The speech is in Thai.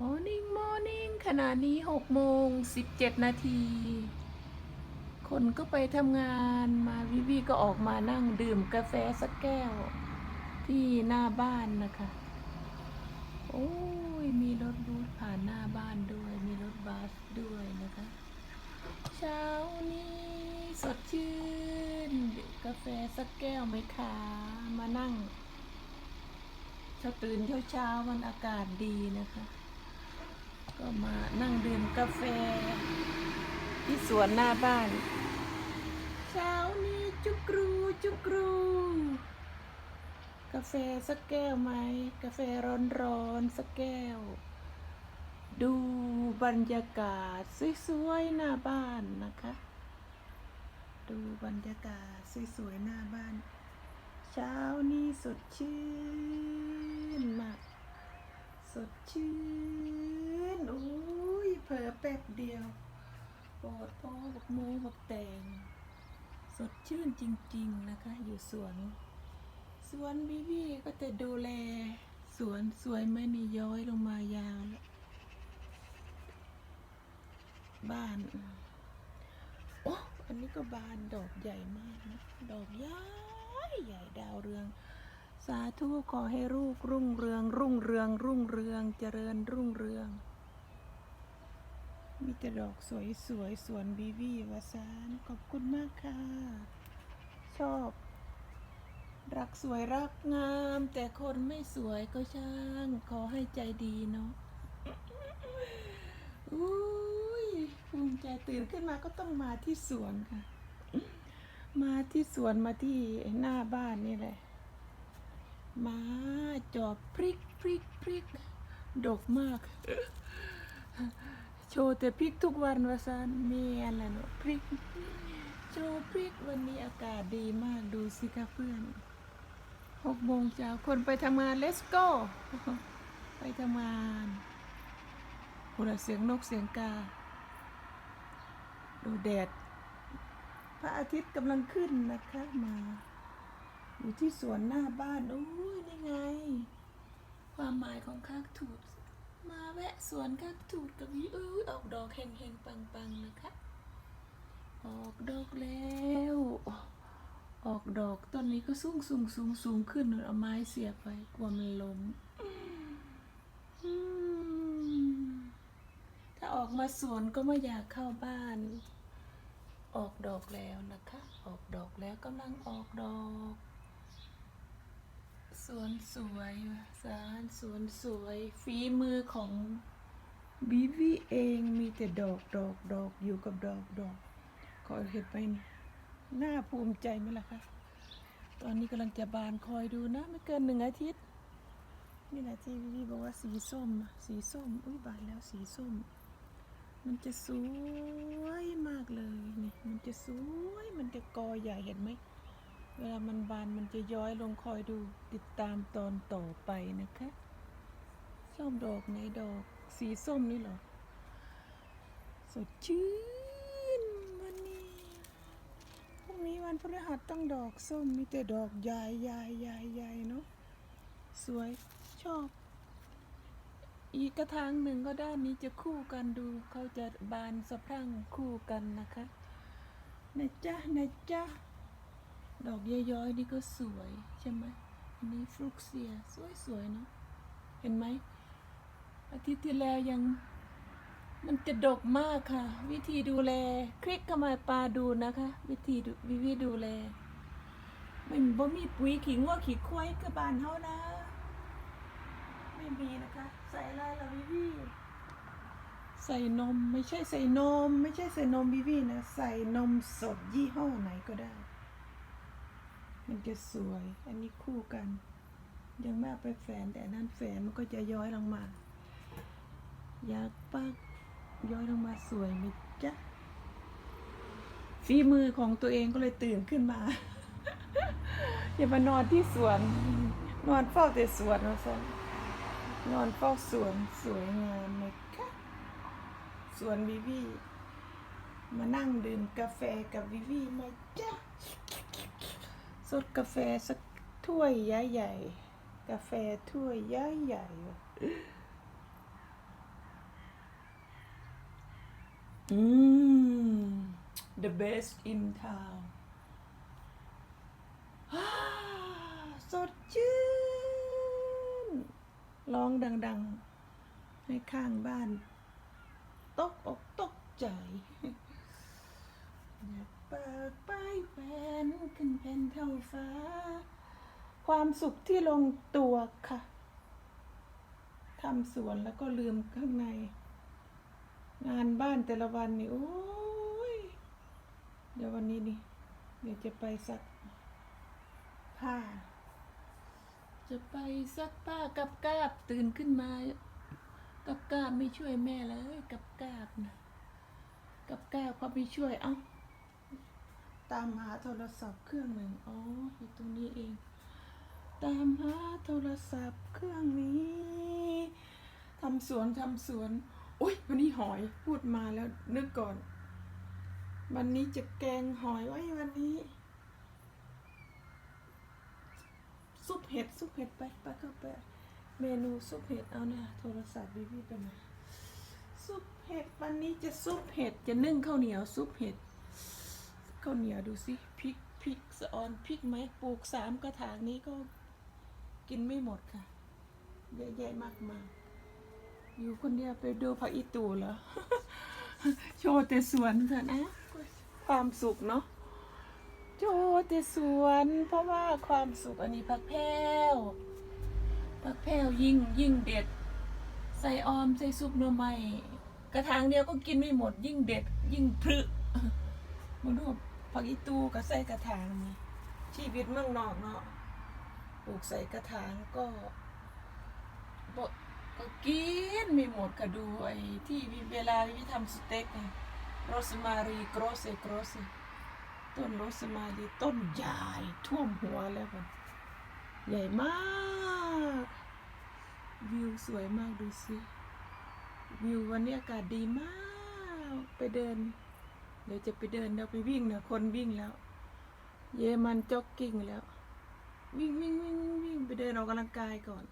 Morning Morning ขณะนี้หกโมงสิบเจ็ดนาที คนก็ไปทำงานมาวิวีก็ออกมานั่งดื่มกาแฟสักแก้ว ที่หน้าบ้านนะคะ โอ้ย มีรถบูธผ่านหน้าบ้านด้วย มีรถบัสด้วยนะคะ เช้านี้สดชื่นดื่มกาแฟสักแก้วไหมคะ มานั่งเช้าตื่นเช้าเช้าๆมันอากาศดีนะคะ ก็มานั่งดื่มกาแฟ ที่สวนหน้าบ้าน เช้านี้จุกรูจุกรู กาแฟสักแก้วไหม กาแฟร้อนๆสักแก้ว ดูบรรยากาศสวยๆหน้าบ้านนะคะ ดูบรรยากาศสวยๆหน้าบ้าน เช้านี้สดชื่นมาก สดชื่น โอ้ยเผลอแป๊บเดียวปอดพ่อบักโมบักแตงสดชื่นจริง ๆ นะคะ อยู่สวน สวนบีบีก็จะดูแล สวนสวยไหมนี่ย้อยลงมายาวแล้วบ้านโอ้อันนี้ก็บานดอกใหญ่มากนะ ดอกใหญ่ใหญ่ดาวเรือง สาธุขอให้ลูกรุ่งเรือง รุ่งเรือง รุ่งเรือง เจริญรุ่งเรือง มีแต่ดอกสวยสวยๆสวนบีวีวาสานขอบคุณมากค่ะ ชอบ รักสวยรักงาม แต่คนไม่สวยก็ช่าง ขอให้ใจดีเนาะอุ้ยภูมิใจตื่นขึ้นมาก็ต้องมาที่สวนค่ะ มาที่สวนมาที่หน้าบ้านนี่แหละ มาจอบพริกพริกพริกดกมาก โชว์แต่พริกทุกวันวาซานเมียนแหละเนอะพริก โชว์พริกวันนี้อากาศดีมากดูสิคะเพื่อนหกโมงเช้าคนไปทำงาน let's go ไปทำงานหูเสียงนกเสียงกา ดูแดด พระอาทิตย์กำลังขึ้นนะคะมาอยู่ที่สวนหน้าบ้านโอ้ยนี่ไง ความหมายของคากถูด มาแวะสวนคากถูดกับวิเอ้ยออกดอกแห่งๆปังๆนะคะ ออกดอกแล้ว ออกดอกต้นนี้ก็สูงสูงสูงสูงขึ้นเอาไม้เสียบไปกลัวมันล้มถ้าออกมาสวนก็ไม่อยากเข้าบ้าน ออกดอกแล้วนะคะ ออกดอกแล้วกำลังออกดอก สวนสวยสารสวนสวยฝีมือของบีวีเองมีแต่ดอกดอกดอกอยู่กับดอกดอกคอยเห็นไปนี่น่าภูมิใจไหมล่ะคะตอนนี้กำลังจะบานคอยดูนะ ไม่เกินหนึ่งอาทิตย์นี่แหละที่บีวีบอกว่าสีส้ม สีส้ม อุ้ยบานแล้วสีส้ม มันจะสวยมากเลยนี่มันจะสวยมันจะกอใหญ่เห็นไหม เวลามันบานมันจะย้อยลงคอยดูติดตามตอนต่อไปนะคะส้มดอกไหนดอกสีส้มนี่เหรอ สดชื่นวันนี้พรุ่งนี้วันพฤหัสต้องดอกส้มมีแต่ดอกใหญ่ใหญ่ใหญ่ใหญ่เนาะสวยชอบ อีกกระถางหนึ่งก็ด้านนี้จะคู่กันดูเขาจะบานสะพรั่งคู่กันนะคะนะจ๊ะนะจ๊ะ ดอกย้อยๆนี่ก็สวยใช่ไหมอันนี้ฟลุกเซียสวยๆเนาะเห็นไหมอาทิตย์ที่แล้วยังมันจะดกมากค่ะ วิธีดูแล คลิกเข้ามาปลาดูนะคะ วิธีดูวิธีดูแลไม่บ่มีปุ๋ยขิงว่าขี้ควายกับบานเฮานะ ไม่มีนะคะ ใส่อะไรล่ะวิวีใส่นมไม่ใช่ใส่นม ไม่ใช่ใส่นมวิวีนะ ใส่นมสดยี่ห้อไหนก็ได้ มันจะสวย อันนี้คู่กัน ยังไม่เอาไปแฝนแต่นั้นแฝนมันก็จะย้อยลงมา อยากปักย้อยลงมาสวยไหมจ๊ะฝีมือของตัวเองก็เลยตื่นขึ้นมา อย่ามานอนที่สวน นอนเฝ้าแต่สวนนะซะนอนเฝ้าสวนสวยงามไหมคะสวนวิวีมานั่งดื่มกาแฟกับวิวีไหมจ๊ะ สดกาแฟสักถ้วยใหญ่ๆกาแฟถ้วยใหญ่ๆอืม the best in town สดชื่น ร้องดัง ๆ ให้ข้างบ้าน ตกอกตกใจอยาก เปิดป้ายแฟนขึ้นแผ่นเท่าฟ้า ความสุขที่ลงตัวค่ะทำสวนแล้วก็ลืมข้างใน งานบ้านแต่ละวันนี่โอ้ย เดี๋ยววันนี้นี่เดี๋ยวจะไปซักผ้า จะไปซักผ้ากับกาบตื่นขึ้นมากับกาบไม่ช่วยแม่เลยกับกาบนะกับกาบเขาไม่ช่วยเอ้า ตามหาโทรศัพท์เครื่องหนึ่งอ๋ออยู่ตรงนี้เอง ตามหาโทรศัพท์เครื่องนี้ทำสวนทำสวนโอ้ยวันนี้หอยพูดมาแล้วนึกก่อน วันนี้จะแกงหอยไว้วันนี้ ซุปเห็ดซุปเห็ดไปไปเข้าไปเมนูซุปเห็ดเอานี่ยโทรศัพท์วิวีไปไหนซุปเห็ดวันนี้จะซุปเห็ดจะนึ่งข้าวเหนียวซุปเห็ด ข้าวเหนียวดูสิพริกพริกสะออนพริกไหมปลูกสามกระถางนี้ก็กินไม่หมดค่ะเยอะแยะมากมายอยู่คนเดียวไปดูพระอิตูเหรอโชว์แต่สวนเถอะนะ ความสุขเนาะโจแต่สวน เพราะว่าความสุขอันนี้ผักแพรวผักแพรวยิ่งยิ่งเด็ด ใส่ออมใส่ซุปหน่อไม้กระถางเดียวก็กินไม่หมด ยิ่งเด็ด ยิ่งพรึมันดู ผักอีตูก็ใส่กระถางนี่ชีวิตเมืองนอกเนาะปลูกใส่กระถางก็บก็กินไม่หมดก็ดูไอ้ที่เวลาวิทำสเต็กโรสมารีโกรเซโกรเซต้นโรสมาลีต้นใหญ่ท่วมหัวแล้วค่ะใหญ่มาก วิวสวยมากดูสิ วิววันนี้อากาศดีมาก ไปเดิน เดี๋ยวจะไปเดินเดี๋ยวไปวิ่งเนะคนวิ่งแล้ว เยมันจ็อกกิ้งแล้ว วิ่งวิ่งวิ่งวิ่งวิ่งไปเดินออกกำลังกายก่อน